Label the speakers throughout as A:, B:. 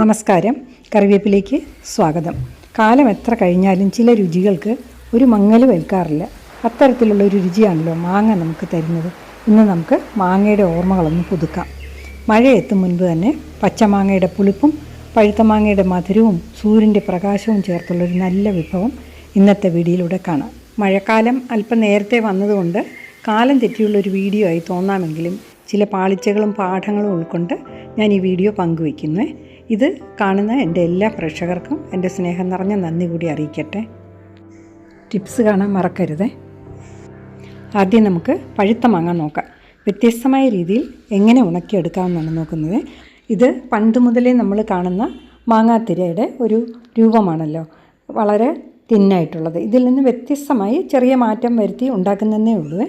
A: നമസ്കാരം. കറിവേപ്പിലേക്ക് സ്വാഗതം. കാലം എത്ര കഴിഞ്ഞാലും ചില രുചികൾക്ക് ഒരു മങ്ങൽ വെൽക്കാറില്ല. അത്തരത്തിലുള്ള ഒരു രുചിയാണല്ലോ മാങ്ങ നമുക്ക് തരുന്നത്. ഇന്ന് നമുക്ക് മാങ്ങയുടെ ഓർമ്മകളൊന്ന് പുതുക്കാം. മഴ എത്തും മുൻപ് തന്നെ പച്ചമാങ്ങയുടെ പുളിപ്പും പഴുത്ത മാങ്ങയുടെ മധുരവും സൂര്യന്റെ പ്രകാശവും ചേർത്തുള്ള ഒരു നല്ല വിഭവം ഇന്നത്തെ വീഡിയോയിലൂടെ കാണാം. മഴക്കാലം അല്പം നേരത്തെ വന്നതുകൊണ്ട് കാലം തെറ്റിയുള്ള ഒരു വീഡിയോ ആയി തോന്നാമെങ്കിലും ചില പാളിച്ചകളും പാഠങ്ങളും ഉൾക്കൊണ്ട് ഞാൻ ഈ വീഡിയോ പങ്കുവയ്ക്കുന്നു. ഇത് കാണുന്ന എന്റെ എല്ലാ പ്രേക്ഷകർക്കും എന്റെ സ്നേഹം നിറഞ്ഞ നന്ദി കൂടി അറിയിക്കട്ടെ. ടിപ്സ് കാണാൻ മറക്കരുത്. ആദ്യം നമുക്ക് പഴുത്ത മാങ്ങ നോക്കാം. വ്യത്യസ്തമായ രീതിയിൽ എങ്ങനെ ഉണക്കിയെടുക്കാമെന്നാണ് നോക്കുന്നത്. ഇത് പണ്ട് മുതലേ നമ്മൾ കാണുന്ന മാങ്ങാത്തിരയുടെ ഒരു രൂപമാണല്ലോ. വളരെ തിന്നായിട്ടുള്ളത്. ഇതിൽ നിന്ന് വ്യത്യസ്തമായി ചെറിയ മാറ്റം വരുത്തി ഉണ്ടാക്കുന്നതേ ഉള്ളൂ.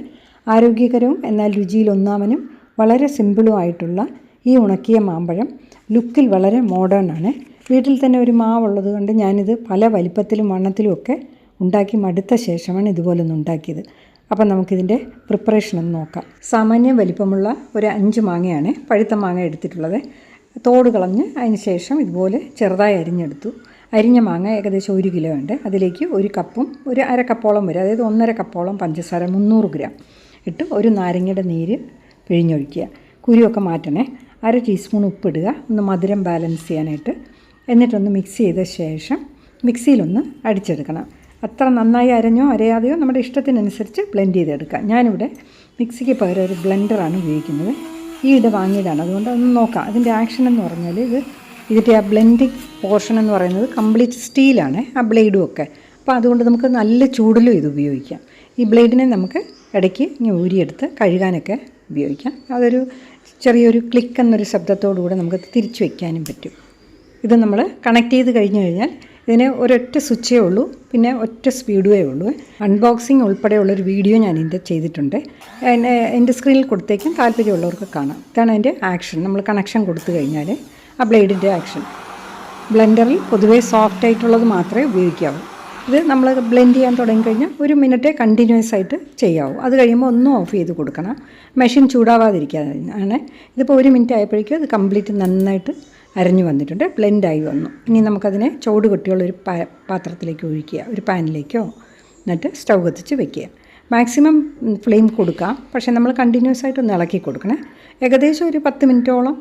A: ആരോഗ്യകരവും എന്നാൽ രുചിയിൽ ഒന്നാമനും വളരെ സിമ്പിളുമായിട്ടുള്ള ഈ ഉണക്കിയ മാമ്പഴം ലുക്കിൽ വളരെ മോഡേൺ ആണ്. വീട്ടിൽ തന്നെ ഒരു മാവുള്ളത് കൊണ്ട് ഞാനിത് പല വലിപ്പത്തിലും വണ്ണത്തിലും ഒക്കെ ഉണ്ടാക്കി മടുത്ത ശേഷമാണ് ഇതുപോലൊന്ന് ഉണ്ടാക്കിയത്. അപ്പം നമുക്കിതിന്റെ പ്രിപ്പറേഷൻ ഒന്ന് നോക്കാം. സാമാന്യം വലിപ്പമുള്ള ഒരു അഞ്ച് മാങ്ങയാണ് പഴുത്ത മാങ്ങ എടുത്തിട്ടുള്ളത്. തോട് കളഞ്ഞ് അതിന് ശേഷം ഇതുപോലെ ചെറുതായി അരിഞ്ഞെടുത്തു. അരിഞ്ഞ മാങ്ങ ഏകദേശം ഒരു കിലോ ഉണ്ട്. അതിലേക്ക് ഒരു കപ്പും ഒരു അര കപ്പോളം വരും അതായത് ഒന്നര കപ്പോളം പഞ്ചസാര മുന്നൂറ് ഗ്രാം ഇട്ട് ഒരു നാരങ്ങയുടെ നീര് പിഴിഞ്ഞൊഴിക്കുക. കുരുവൊക്കെ മാറ്റണേ. അര ടീസ്പൂൺ ഉപ്പിടുക. ഒന്ന് മധുരം ബാലൻസ് ചെയ്യാനായിട്ട്. എന്നിട്ടൊന്ന് മിക്സ് ചെയ്ത ശേഷം മിക്സിയിലൊന്ന് അടിച്ചെടുക്കണം. അത്ര നന്നായി അരഞ്ഞോ അരയാതെയോ നമ്മുടെ ഇഷ്ടത്തിനനുസരിച്ച് ബ്ലെൻഡ് ചെയ്തെടുക്കാം ഞാനിവിടെ മിക്സിക്ക് പകരം ഒരു ബ്ലെൻഡറാണ് ഉപയോഗിക്കുന്നത്. ഈ ഇട വാങ്ങിയതാണ്. അതുകൊണ്ട് ഒന്ന് നോക്കാം. അതിന്റെ ആക്ഷൻ എന്ന് പറഞ്ഞാൽ ഇത് ഇതിന്റെ ആ ബ്ലെൻഡിങ് പോർഷൻ എന്ന് പറയുന്നത് കംപ്ലീറ്റ് സ്റ്റീലാണ് ആ ബ്ലേഡും ഒക്കെ. അപ്പോൾ അതുകൊണ്ട് നമുക്ക് നല്ല ചൂടിലും ഇത് ഉപയോഗിക്കാം. ഈ ബ്ലേഡിനെ നമുക്ക് ഇടയ്ക്ക് ഇങ്ങനെ ഊരിയെടുത്ത് കഴുകാനൊക്കെ ഉപയോഗിക്കാം. അതൊരു ചെറിയൊരു ക്ലിക്ക് എന്നൊരു ശബ്ദത്തോടുകൂടെ നമുക്ക് തിരിച്ചു വയ്ക്കാനും പറ്റും. ഇത് നമ്മൾ കണക്ട് ചെയ്ത് കഴിഞ്ഞു കഴിഞ്ഞാൽ ഇതിന് ഒരൊറ്റ സ്വിച്ചേ ഉള്ളൂ പിന്നെ ഒറ്റ സ്പീഡേ ഉള്ളൂ. അൺബോക്സിങ് ഉൾപ്പെടെയുള്ളൊരു വീഡിയോ ഞാൻ ഇതിന്റെ ചെയ്തിട്ടുണ്ട്. എന്റെ സ്ക്രീനിൽ കൊടുത്തേക്കും താല്പര്യമുള്ളവർക്ക് കാണാം. ഇതാണ് അതിന്റെ ആക്ഷൻ നമ്മൾ കണക്ഷൻ കൊടുത്തു കഴിഞ്ഞാൽ ആ ബ്ലേഡിന്റെ ആക്ഷൻ ബ്ലെൻഡറിൽ പൊതുവേ സോഫ്റ്റ് ആയിട്ടുള്ളത് മാത്രമേ ഉപയോഗിക്കാവൂ. ഇത് നമ്മൾ ബ്ലെൻഡ് ചെയ്യാൻ തുടങ്ങിക്കഴിഞ്ഞാൽ ഒരു മിനിറ്റ് കണ്ടിന്യൂസ് ആയിട്ട് ചെയ്യാവൂ. അത് കഴിയുമ്പോൾ ഒന്നും ഓഫ് ചെയ്ത് കൊടുക്കണം. മെഷീൻ ചൂടാവാതിരിക്കാതെ ആണ് ഇതിപ്പോൾ ഒരു മിനിറ്റ് ആയപ്പോഴേക്കും അത് കംപ്ലീറ്റ് നന്നായിട്ട് അരഞ്ഞു വന്നിട്ടുണ്ട്. ബ്ലെൻഡായി വന്നു. ഇനി നമുക്കതിനെ ചൂട് കെട്ടിയുള്ള ഒരു പാത്രത്തിലേക്ക് ഒഴിക്കുക. ഒരു പാനിലേക്കോ എന്നിട്ട് സ്റ്റൗ കത്തിച്ച് വെക്കുക. മാക്സിമം ഫ്ലെയിം കൊടുക്കാം. പക്ഷേ നമ്മൾ കണ്ടിന്യൂസ് ആയിട്ട് ഒന്ന് ഇളക്കി കൊടുക്കണേ. ഏകദേശം ഒരു പത്ത് മിനിറ്റോളം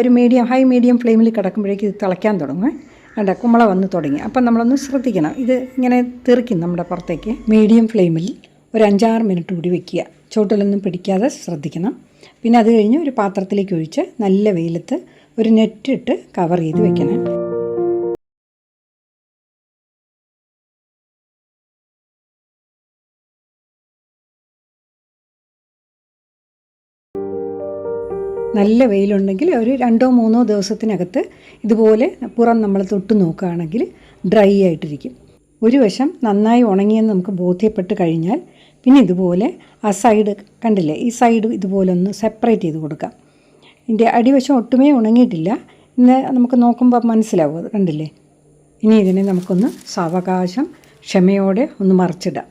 A: ഒരു മീഡിയം ഹൈ മീഡിയം ഫ്ലെയിമിൽ കിടക്കുമ്പോഴേക്കും ഇത് തിളയ്ക്കാൻ തുടങ്ങും. കണ്ട കുമ്പള വന്ന് തുടങ്ങി. അപ്പം നമ്മളൊന്ന് ശ്രദ്ധിക്കണം. ഇത് ഇങ്ങനെ തെറിക്കും നമ്മുടെ പുറത്തേക്ക്. മീഡിയം ഫ്ലെയിമിൽ ഒരു അഞ്ചാറ് മിനിറ്റ് കൂടി വെക്കുക. ചോട്ടിലൊന്നും പിടിക്കാതെ ശ്രദ്ധിക്കണം. പിന്നെ അത് കഴിഞ്ഞ് ഒരു പാത്രത്തിലേക്ക് ഒഴിച്ച് നല്ല വെയിലത്ത് ഒരു നെറ്റിട്ട് കവർ ചെയ്ത് വെക്കണം. നല്ല വെയിലുണ്ടെങ്കിൽ ഒരു രണ്ടോ മൂന്നോ ദിവസത്തിനകത്ത് ഇതുപോലെ പുറം നമ്മൾ തൊട്ട് നോക്കുകയാണെങ്കിൽ ഡ്രൈ ആയിട്ടിരിക്കും. ഒരു വശം നന്നായി ഉണങ്ങിയെന്ന് നമുക്ക് ബോധ്യപ്പെട്ട് കഴിഞ്ഞാൽ പിന്നെ ഇതുപോലെ ആ സൈഡ് കണ്ടില്ലേ ഈ സൈഡ് ഇതുപോലെ ഒന്ന് സെപ്പറേറ്റ് ചെയ്ത് കൊടുക്കാം. ഇതിന്റെ അടിവശം ഒട്ടുമേ ഉണങ്ങിയിട്ടില്ല. ഇന്ന് നമുക്ക് നോക്കുമ്പോൾ മനസ്സിലാവും കണ്ടില്ലേ? ഇനി ഇതിനെ നമുക്കൊന്ന് സാവകാശം ക്ഷമയോടെ ഒന്ന് മറിച്ചിടാം.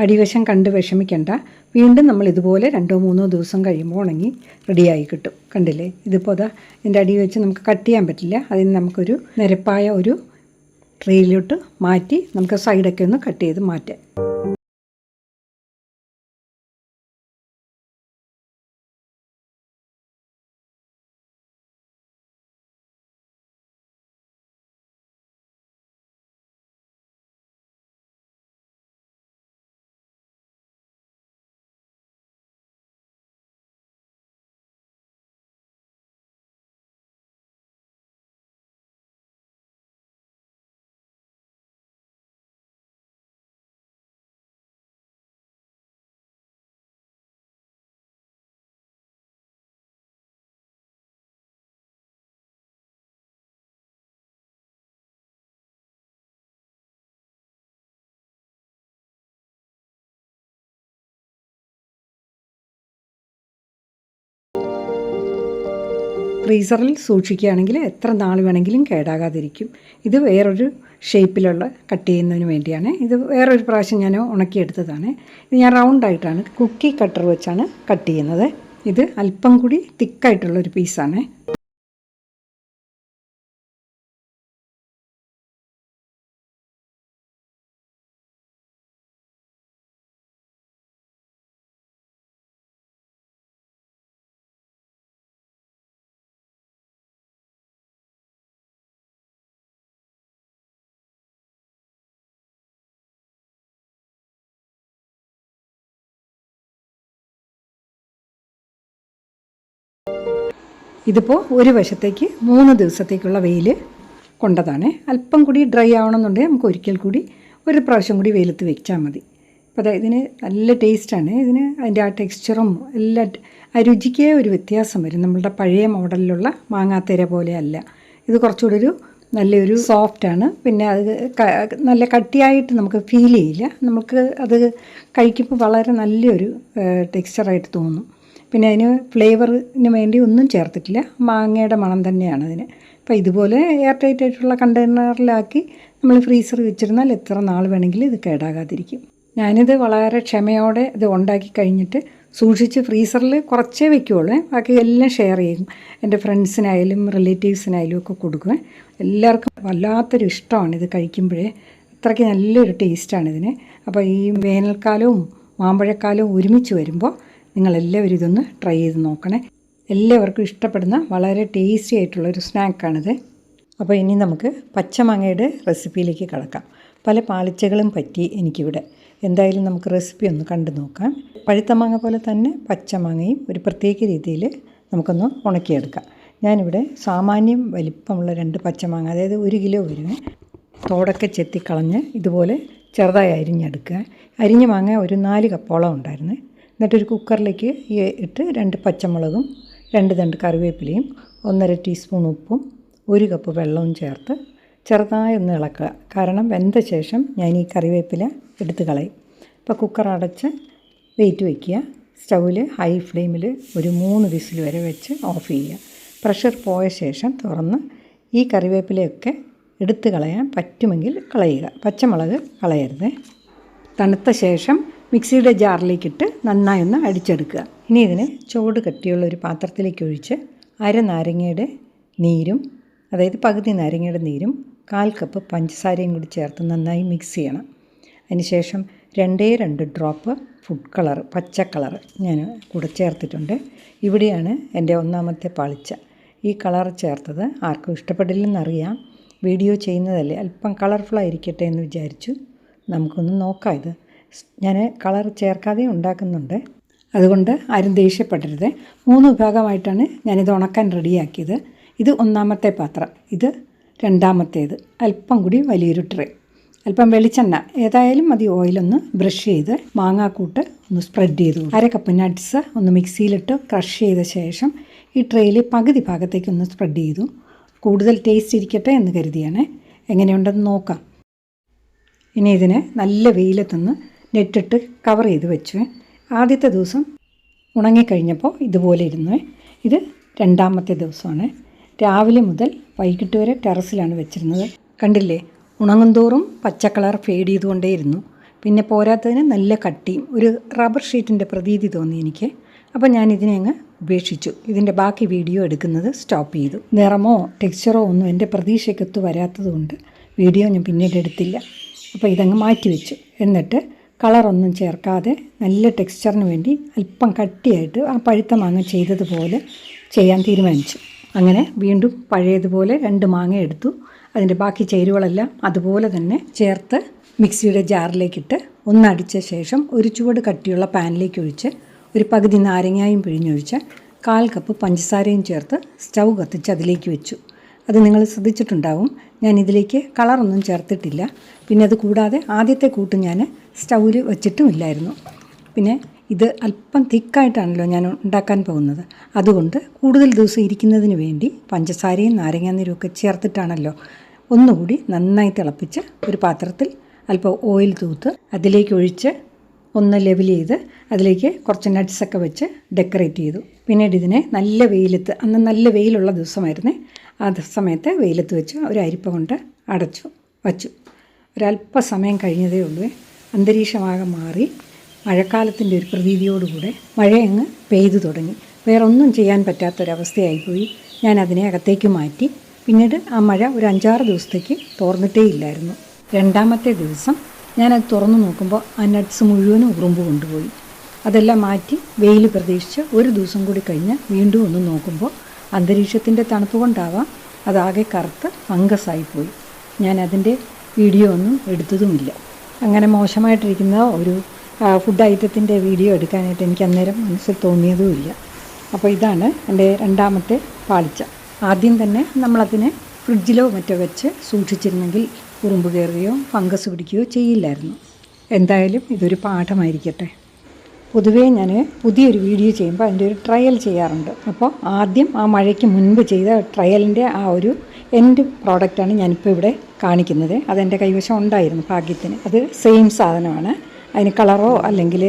A: അടിവശം കണ്ട് വിഷമിക്കണ്ട. വീണ്ടും നമ്മൾ ഇതുപോലെ രണ്ടോ മൂന്നോ ദിവസം കഴിയുമ്പോൾ ഉണങ്ങി റെഡിയായി കിട്ടും. കണ്ടില്ലേ? ഇതിപ്പോൾ അതാ ഇതിന്റെ അടി വെച്ച് നമുക്ക് കട്ട് ചെയ്യാൻ പറ്റില്ല. അതിന് നമുക്കൊരു നിരപ്പായ ഒരു ട്രെയിലോട്ട് മാറ്റി നമുക്ക് സൈഡൊക്കെ ഒന്ന് കട്ട് ചെയ്ത് മാറ്റാം. ഫ്രീസറിൽ സൂക്ഷിക്കുകയാണെങ്കിൽ എത്ര നാൾ വേണമെങ്കിലും കേടാകാതിരിക്കും. ഇത് വേറൊരു ഷേപ്പിലുള്ള കട്ട് ചെയ്യുന്നതിന് വേണ്ടിയാണ്. ഇത് വേറൊരു പ്രാവശ്യം ഞാൻ ഉണക്കിയെടുത്തതാണ്. ഇത് ഞാൻ റൗണ്ടായിട്ടാണ് കുക്കി കട്ടർ വെച്ചാണ് കട്ട് ചെയ്യുന്നത്. ഇത് അല്പം കൂടി തിക്കായിട്ടുള്ളൊരു പീസാണ് ഇതിപ്പോൾ ഒരു വശത്തേക്ക് മൂന്ന് ദിവസത്തേക്കുള്ള വെയിൽ കൊണ്ടതാണ്. അല്പം കൂടി ഡ്രൈ ആവണമെന്നുണ്ടെങ്കിൽ നമുക്ക് ഒരിക്കൽ കൂടി ഒരു പ്രാവശ്യം കൂടി വെയിലത്ത് വെച്ചാൽ മതി. അപ്പോൾ അതായത് ഇതിന് നല്ല ടേസ്റ്റാണ് ഇതിന് അതിന്റെ ആ ടെക്സ്ചറും എല്ലാ ആ ഒരു വ്യത്യാസം വരും. നമ്മളുടെ പഴയ മോഡലിലുള്ള മാങ്ങാത്തേര പോലെ അല്ല ഇത് കുറച്ചുകൂടി ഒരു നല്ലൊരു സോഫ്റ്റാണ് പിന്നെ അത് നല്ല കട്ടിയായിട്ട് നമുക്ക് ഫീൽ ചെയ്യില്ല. നമുക്ക് അത് കഴിക്കുമ്പോൾ വളരെ നല്ലൊരു ടെക്സ്ചറായിട്ട് തോന്നും. പിന്നെ അതിന് ഫ്ലേവറിന് വേണ്ടി ഒന്നും ചേർത്തിട്ടില്ല. മാങ്ങയുടെ മണം തന്നെയാണ് അതിന്. അപ്പോൾ ഇതുപോലെ എയർ ടൈറ്റ് ആയിട്ടുള്ള കണ്ടെയ്നറിലാക്കി നമ്മൾ ഫ്രീസർ വെച്ചിരുന്നാൽ എത്ര നാൾ വേണമെങ്കിലും ഇത് കേടാകാതിരിക്കും. ഞാനിത് വളരെ ക്ഷമയോടെ ഇത് ഉണ്ടാക്കി കഴിഞ്ഞിട്ട് സൂക്ഷിച്ച് ഫ്രീസറിൽ കുറച്ചേ വെക്കുകയുള്ളൂ ബാക്കി എല്ലാം ഷെയർ ചെയ്യും. എന്റെ ഫ്രണ്ട്സിനായാലും റിലേറ്റീവ്സിനായാലും ഒക്കെ കൊടുക്കുക എല്ലാവർക്കും വല്ലാത്തൊരു ഇഷ്ടമാണ് ഇത് കഴിക്കുമ്പോഴേ. അത്രയ്ക്ക് നല്ലൊരു ടേസ്റ്റാണ് ഇതിന്. അപ്പോൾ ഈ വേനൽക്കാലവും മാമ്പഴക്കാലവും ഒരുമിച്ച് വരുമ്പോൾ നിങ്ങളെല്ലാവരും ഇതൊന്ന് ട്രൈ ചെയ്ത് നോക്കണേ. എല്ലാവർക്കും ഇഷ്ടപ്പെടുന്ന വളരെ ടേസ്റ്റി ആയിട്ടുള്ളൊരു സ്നാക്കാണിത് അപ്പോൾ ഇനി നമുക്ക് പച്ചമാങ്ങയുടെ റെസിപ്പിയിലേക്ക് കടക്കാം. പല പാളിച്ചകളും പറ്റി എനിക്കിവിടെ. എന്തായാലും നമുക്ക് റെസിപ്പി ഒന്ന് കണ്ടു നോക്കാം. പഴുത്ത മാങ്ങ പോലെ തന്നെ പച്ചമാങ്ങയും ഒരു പ്രത്യേക രീതിയിൽ നമുക്കൊന്ന് ഉണക്കിയെടുക്കാം. ഞാനിവിടെ സാമാന്യം വലിപ്പമുള്ള രണ്ട് പച്ചമാങ്ങ അതായത് ഒരു കിലോ വരുവേ തോടൊക്കെ ചെത്തിക്കളഞ്ഞ് ഇതുപോലെ ചെറുതായി അരിഞ്ഞെടുക്കുക. അരിഞ്ഞ മാങ്ങ ഒരു നാല് കപ്പോളം ഉണ്ടായിരുന്നു. എന്നിട്ടൊരു കുക്കറിലേക്ക് ഇട്ട് രണ്ട് പച്ചമുളകും രണ്ട് തണ്ട് കറിവേപ്പിലയും ഒന്നര ടീസ്പൂൺ ഉപ്പും ഒരു കപ്പ് വെള്ളവും ചേർത്ത് ചെറുതായി ഒന്ന് ഇളക്കുക. കാരണം വെന്ത ശേഷം ഞാൻ ഈ കറിവേപ്പില എടുത്ത് കളയും. അപ്പോൾ കുക്കർ അടച്ച് വെയിറ്റ് വയ്ക്കുക സ്റ്റൗവിൽ ഹൈ ഫ്ലെയിമിൽ ഒരു മൂന്ന് വിസിൽ വരെ വെച്ച് ഓഫ് ചെയ്യുക. പ്രഷർ പോയ ശേഷം തുറന്ന് ഈ കറിവേപ്പിലയൊക്കെ എടുത്ത് കളയാൻ പറ്റുമെങ്കിൽ കളയുക. പച്ചമുളക് കളയരുത്. തണുത്ത ശേഷം മിക്സിയുടെ ജാറിലേക്കിട്ട് നന്നായി ഒന്ന് അടിച്ചെടുക്കുക. ഇനി ഇതിന് ചൂട് കട്ടിയുള്ള ഒരു പാത്രത്തിലേക്ക് ഒഴിച്ച് അര നാരങ്ങയുടെ നീരും അതായത് പകുതി നാരങ്ങയുടെ നീരും കാൽ കപ്പ് പഞ്ചസാരയും കൂടി ചേർത്ത് നന്നായി മിക്സ് ചെയ്യണം. അതിനുശേഷം രണ്ടേ രണ്ട് ഡ്രോപ്പ് ഫുഡ് കളർ പച്ച കളർ ഞാൻ കൂടെ ചേർത്തിട്ടുണ്ട്. ഇവിടെയാണ് എന്റെ ഒന്നാമത്തെ പാളിച്ച. ഈ കളർ ചേർത്തത് ആർക്കും ഇഷ്ടപ്പെടില്ലെന്നറിയാം. വീഡിയോ ചെയ്യുന്നതല്ലേ അല്പം കളർഫുൾ ആയിരിക്കട്ടെ എന്ന് വിചാരിച്ചു നമുക്കൊന്ന് നോക്കാം ഇത്. ഞാൻ കളർ ചേർക്കാതെ ഉണ്ടാക്കുന്നുണ്ട്. അതുകൊണ്ട് ആരും ദേഷ്യപ്പെടരുത്. മൂന്ന് വിഭാഗമായിട്ടാണ് ഞാനിത് ഉണക്കാൻ റെഡിയാക്കിയത്. ഇത് ഒന്നാമത്തെ പാത്രം. ഇത് രണ്ടാമത്തേത്. അല്പം കൂടി വലിയൊരു ട്രേ. അല്പം വെളിച്ചെണ്ണ. ഏതായാലും മതി ഓയിലൊന്ന് ബ്രഷ് ചെയ്ത് മാങ്ങാക്കൂട്ട് ഒന്ന് സ്പ്രെഡ് ചെയ്തു അര കപ്പ് നട്ട്സ് ഒന്ന് മിക്സിയിലിട്ട് ക്രഷ് ചെയ്ത ശേഷം ഈ ട്രേയിൽ പകുതി ഭാഗത്തേക്ക് ഒന്ന് സ്പ്രെഡ് ചെയ്തു. കൂടുതൽ ടേസ്റ്റ് ഇരിക്കട്ടെ എന്ന് കരുതിയാണ്. എങ്ങനെയുണ്ടെന്ന് നോക്കാം. ഇനി ഇതിനെ നല്ല വെയിലത്തുനിന്ന് നെറ്റിട്ട് കവർ ചെയ്ത് വെച്ചു. ആദ്യത്തെ ദിവസം ഉണങ്ങിക്കഴിഞ്ഞപ്പോൾ ഇതുപോലെ ഇരുന്നു. ഇത് രണ്ടാമത്തെ ദിവസമാണ്. രാവിലെ മുതൽ വൈകിട്ട് വരെ ടെറസിലാണ് വെച്ചിരുന്നത്. കണ്ടില്ലേ? ഉണങ്ങുന്തോറും പച്ച കളർ ഫേഡ് ചെയ്തുകൊണ്ടേയിരുന്നു. പിന്നെ പോരാത്തതിന് നല്ല കട്ടിയും ഒരു റബ്ബർ ഷീറ്റിന്റെ പ്രതീതി തോന്നി എനിക്ക്. അപ്പോൾ ഞാൻ ഇതിനെ അങ്ങ് ഉപേക്ഷിച്ചു. ഇതിന്റെ ബാക്കി വീഡിയോ എടുക്കുന്നത് സ്റ്റോപ്പ് ചെയ്തു. നിറമോ ടെക്സ്ചറോ ഒന്നും എന്റെ പ്രതീക്ഷയ്ക്കൊത്ത് വരാത്തതുകൊണ്ട് വീഡിയോ ഞാൻ പിന്നീട് എടുത്തില്ല. അപ്പോൾ ഇതങ്ങ് മാറ്റി വെച്ചു. എന്നിട്ട് കളറൊന്നും ചേർക്കാതെ നല്ല ടെക്സ്ചറിന് വേണ്ടി അല്പം കട്ടിയായിട്ട് ആ പഴുത്ത മാങ്ങ ചെയ്തതുപോലെ ചെയ്യാൻ തീരുമാനിച്ചു. അങ്ങനെ വീണ്ടും പഴയതുപോലെ രണ്ട് മാങ്ങ എടുത്തു. അതിന്റെ ബാക്കി ചേരുവകളെല്ലാം അതുപോലെ തന്നെ ചേർത്ത് മിക്സിയുടെ ജാറിലേക്കിട്ട് ഒന്നടിച്ച ശേഷം ഒരു ചുവട് കട്ടിയുള്ള പാനിലേക്ക് ഒഴിച്ച് ഒരു പകുതി നാരങ്ങായും പിഴിഞ്ഞൊഴിച്ച് കാൽ കപ്പ് പഞ്ചസാരയും ചേർത്ത് സ്റ്റൗ കത്തിച്ച് അതിലേക്ക് വെച്ചു. അത് നിങ്ങൾ ശ്രദ്ധിച്ചിട്ടുണ്ടാവും. ഞാൻ ഇതിലേക്ക് കളറൊന്നും ചേർത്തിട്ടില്ല. പിന്നെ അത് കൂടാതെ ആദ്യത്തെ കൂട്ട് ഞാൻ സ്റ്റൗവിൽ വെച്ചിട്ടുമില്ലായിരുന്നു. പിന്നെ ഇത് അല്പം തിക്കായിട്ടാണല്ലോ ഞാൻ ഉണ്ടാക്കാൻ പോകുന്നത്. അതുകൊണ്ട് കൂടുതൽ ദിവസം ഇരിക്കുന്നതിന് വേണ്ടി പഞ്ചസാരയും നാരങ്ങാനീരും ഒക്കെ ചേർത്തിട്ടാണല്ലോ ഒന്നുകൂടി നന്നായി തിളപ്പിച്ച് ഒരു പാത്രത്തിൽ അല്പം ഓയിൽ തൂത്ത് അതിലേക്ക് ഒഴിച്ച് ഒന്ന് ലെവൽ ചെയ്ത് അതിലേക്ക് കുറച്ച് നട്ട്സൊക്കെ വെച്ച് ഡെക്കറേറ്റ് ചെയ്തു. പിന്നീട് ഇതിനെ നല്ല വെയിലത്ത് അന്ന് നല്ല വെയിലുള്ള ദിവസമായിരുന്നേ. ആ സമയത്ത് വെയിലത്ത് വെച്ച് ഒരു അരിപ്പ കൊണ്ട് അടച്ചു വച്ചു. ഒരല്പസമയം കഴിഞ്ഞതേ ഉള്ളൂ. അന്തരീക്ഷമാകെ മാറി മഴക്കാലത്തിന്റെ ഒരു പ്രതീതിയോടുകൂടെ മഴയങ്ങ് പെയ്തു തുടങ്ങി. വേറൊന്നും ചെയ്യാൻ പറ്റാത്തൊരവസ്ഥയായിപ്പോയി ഞാൻ അതിനെ അകത്തേക്ക് മാറ്റി. പിന്നീട് ആ മഴ ഒരു അഞ്ചാറ് ദിവസത്തേക്ക് തോർന്നിട്ടേ ഇല്ലായിരുന്നു രണ്ടാമത്തെ ദിവസം ഞാനത് തുറന്നു നോക്കുമ്പോൾ ആ നട്ട്സ് മുഴുവനും ഉറുമ്പ് കൊണ്ടുപോയി. അതെല്ലാം മാറ്റി വെയിൽ പ്രതീക്ഷിച്ച് ഒരു ദിവസം കൂടി കഴിഞ്ഞ് വീണ്ടും ഒന്ന് നോക്കുമ്പോൾ അന്തരീക്ഷത്തിന്റെ തണുപ്പ് കൊണ്ടാവാം അതാകെ കറുത്ത് ഫംഗസായിപ്പോയി ഞാൻ അതിന്റെ വീഡിയോ ഒന്നും എടുത്തതുമില്ല. അങ്ങനെ മോശമായിട്ടിരിക്കുന്ന ഒരു ഫുഡ് ഐറ്റത്തിന്റെ വീഡിയോ എടുക്കാനായിട്ട് എനിക്ക് അന്നേരം മനസ്സിൽ തോന്നിയതുമില്ല. അപ്പോൾ ഇതാണ് എന്റെ രണ്ടാമത്തെ പാളിച്ച. ആദ്യം തന്നെ നമ്മളതിനെ ഫ്രിഡ്ജിലോ മറ്റോ വെച്ച് സൂക്ഷിച്ചിരുന്നെങ്കിൽ ഉറുമ്പ് കയറുകയോ ഫംഗസ് പിടിക്കുകയോ ചെയ്യില്ലായിരുന്നു. എന്തായാലും ഇതൊരു പാഠമായിരിക്കട്ടെ. പൊതുവേ ഞാൻ പുതിയൊരു വീഡിയോ ചെയ്യുമ്പോൾ അതിന്റെ ഒരു ട്രയൽ ചെയ്യാറുണ്ട്. അപ്പോൾ ആദ്യം ആ മഴയ്ക്ക് മുൻപ് ചെയ്ത ട്രയലിന്റെ ആ ഒരു എന്റെ പ്രോഡക്റ്റാണ് ഞാനിപ്പോൾ ഇവിടെ കാണിക്കുന്നത്. അതെന്റെ കൈവശം ഉണ്ടായിരുന്നു ഭാഗ്യത്തിന്. അത് സെയിം സാധനമാണ്. അതിന് കളറോ അല്ലെങ്കിൽ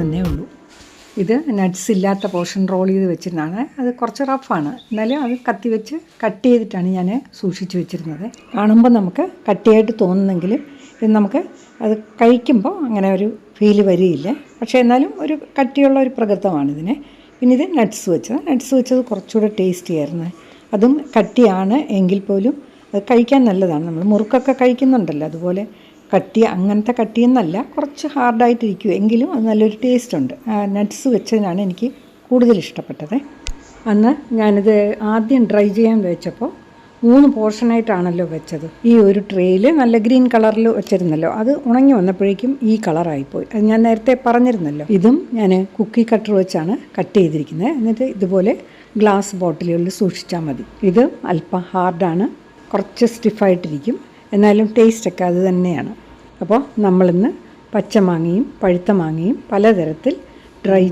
A: എന്നേ ഉള്ളൂ. ഇത് നട്ട്സ് ഇല്ലാത്ത പോർഷൻ റോൾ ചെയ്ത് വെച്ചിരുന്നതാണ്. അത് കുറച്ച് റഫാണ് എന്നാലും അത് കത്തി വെച്ച് കട്ട് ചെയ്തിട്ടാണ് ഞാൻ സൂക്ഷിച്ച് വെച്ചിരുന്നത്. കാണുമ്പോൾ നമുക്ക് കട്ടിയായിട്ട് തോന്നുന്നെങ്കിലും ഇത് നമുക്ക് അത് കഴിക്കുമ്പോൾ അങ്ങനെ ഒരു ഫീൽ വരികയില്ല. പക്ഷേ എന്നാലും ഒരു കട്ടിയുള്ള ഒരു പ്രകൃതമാണ് ഇതിന്. പിന്നെ ഇത് നട്ട്സ് വെച്ചത്. നട്ട്സ് വെച്ചത് കുറച്ചുകൂടെ ടേസ്റ്റി ആയിരുന്നു. അതും കട്ടിയാണ് എങ്കിൽ പോലും അത് കഴിക്കാൻ നല്ലതാണ്. നമ്മൾ മുറുക്കൊക്കെ കഴിക്കുന്നുണ്ടല്ലോ. അതുപോലെ കട്ടി അങ്ങനത്തെ കട്ടിയെന്നല്ല കുറച്ച് ഹാർഡായിട്ടിരിക്കും എങ്കിലും അത് നല്ലൊരു ടേസ്റ്റ് ഉണ്ട്. നട്ട്സ് വെച്ചതിനാണ് എനിക്ക് കൂടുതൽ ഇഷ്ടപ്പെട്ടത്. അന്ന് ഞാനിത് ആദ്യം ഡ്രൈ ചെയ്യാൻ വെച്ചപ്പോൾ മൂന്ന് പോർഷനായിട്ടാണല്ലോ വെച്ചത്. ഈ ഒരു ട്രേയിൽ നല്ല ഗ്രീൻ കളറിൽ വെച്ചിരുന്നല്ലോ. അത് ഉണങ്ങി വന്നപ്പോഴേക്കും ഈ കളറായിപ്പോയി അത് ഞാൻ നേരത്തെ പറഞ്ഞിരുന്നല്ലോ. ഇതും ഞാൻ കുക്കി കട്ടർ വെച്ചാണ് കട്ട് ചെയ്തിരിക്കുന്നത്. എന്നിട്ട് ഇതുപോലെ ഗ്ലാസ് ബോട്ടിലുകളിൽ സൂക്ഷിച്ചാൽ മതി. ഇത് അല്പം ഹാർഡാണ് കുറച്ച് സ്റ്റിഫായിട്ടിരിക്കും എന്നാലും ടേസ്റ്റൊക്കെ അത് തന്നെയാണ്. അപ്പോൾ നമ്മളിന്ന് പച്ചമാങ്ങയും പഴുത്ത മാങ്ങയും പലതരത്തിൽ ഡ്രൈ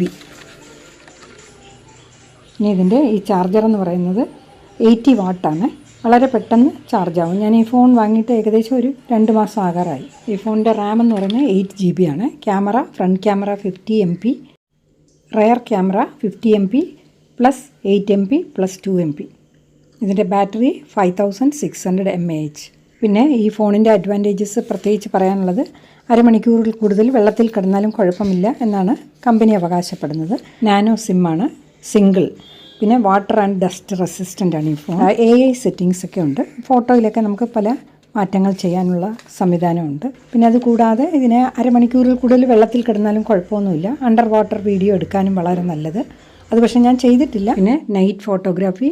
A: ബി ഇനി ഇതിന്റെ ഈ ചാർജർ എന്ന് പറയുന്നത് എയ്റ്റി വാട്ടാണ് വളരെ പെട്ടെന്ന് ചാർജാവും ഞാൻ ഈ ഫോൺ വാങ്ങിയിട്ട് ഏകദേശം ഒരു രണ്ട് മാസം ആകാറായി. ഈ ഫോണിന്റെ റാം എന്ന് പറയുന്നത് എയ്റ്റ് ജി ബി ആണ്. Camera front camera fifty M P rear camera fifty M P plus eight M P plus two M P ഇതിന്റെ battery five thousand six hundred M A H പിന്നെ ഈ ഫോണിന്റെ advantages പ്രത്യേകിച്ച് പറയാനുള്ളത് അരമണിക്കൂറിൽ കൂടുതൽ വെള്ളത്തിൽ കിടന്നാലും കുഴപ്പമില്ല എന്നാണ് കമ്പനി അവകാശപ്പെടുന്നത്. നാനോ സിമ്മാണ് സിംഗിൾ. പിന്നെ വാട്ടർ ആൻഡ് ഡസ്റ്റ് റെസിസ്റ്റന്റ് ആണ് ഈ ഫോൺ. എ ഐ സെറ്റിങ്സ് ഒക്കെ ഉണ്ട്. ഫോട്ടോയിലൊക്കെ നമുക്ക് പല മാറ്റങ്ങൾ ചെയ്യാനുള്ള സംവിധാനമുണ്ട്. പിന്നെ അത് കൂടാതെ ഇതിനെ അരമണിക്കൂറിൽ കൂടുതൽ വെള്ളത്തിൽ കിടന്നാലും കുഴപ്പമൊന്നുമില്ല. അണ്ടർ വാട്ടർ വീഡിയോ എടുക്കാനും വളരെ നല്ലത്. അത് പക്ഷേ ഞാൻ ചെയ്തിട്ടില്ല. പിന്നെ night photography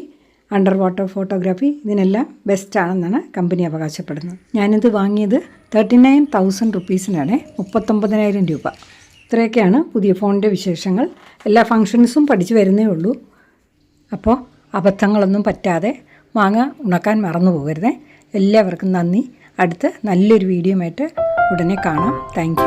A: under water photography ഇതിനെല്ലാം ബെസ്റ്റാണെന്നാണ് കമ്പനി അവകാശപ്പെടുന്നത്. ഞാനിത് വാങ്ങിയത് തേർട്ടി നയൻ തൗസൻഡ് റുപ്പീസിനാണ് മുപ്പത്തൊമ്പതിനായിരം രൂപ. ഇത്രയൊക്കെയാണ് പുതിയ ഫോണിന്റെ വിശേഷങ്ങൾ. എല്ലാ ഫങ്ഷൻസും പഠിച്ചു വരുന്നേ ഉള്ളൂ. അപ്പോൾ അബദ്ധങ്ങളൊന്നും പറ്റാതെ മാങ്ങ ഉണക്കാൻ മറന്നു പോകരുതേ. എല്ലാവർക്കും നന്ദി. അടുത്ത നല്ലൊരു വീഡിയോ ആയിട്ട് ഉടനെ കാണാം. താങ്ക്